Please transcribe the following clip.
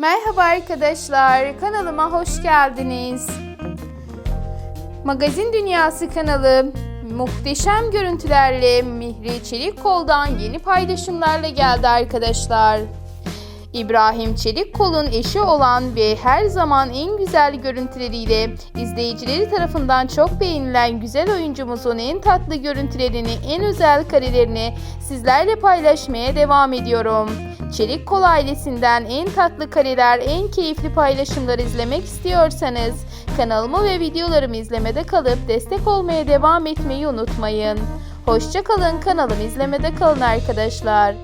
Merhaba arkadaşlar, kanalıma hoş geldiniz. Magazin Dünyası kanalı muhteşem görüntülerle Mihri Çelikkol'dan yeni paylaşımlarla geldi arkadaşlar. İbrahim Çelikkol'un eşi olan ve her zaman en güzel görüntüleriyle izleyicileri tarafından çok beğenilen güzel oyuncumuzun en tatlı görüntülerini, en özel karelerini sizlerle paylaşmaya devam ediyorum. Çelikkol ailesinden en tatlı kareler, en keyifli paylaşımları izlemek istiyorsanız kanalımı ve videolarımı izlemede kalıp destek olmaya devam etmeyi unutmayın. Hoşçakalın kanalımı izlemede kalın arkadaşlar.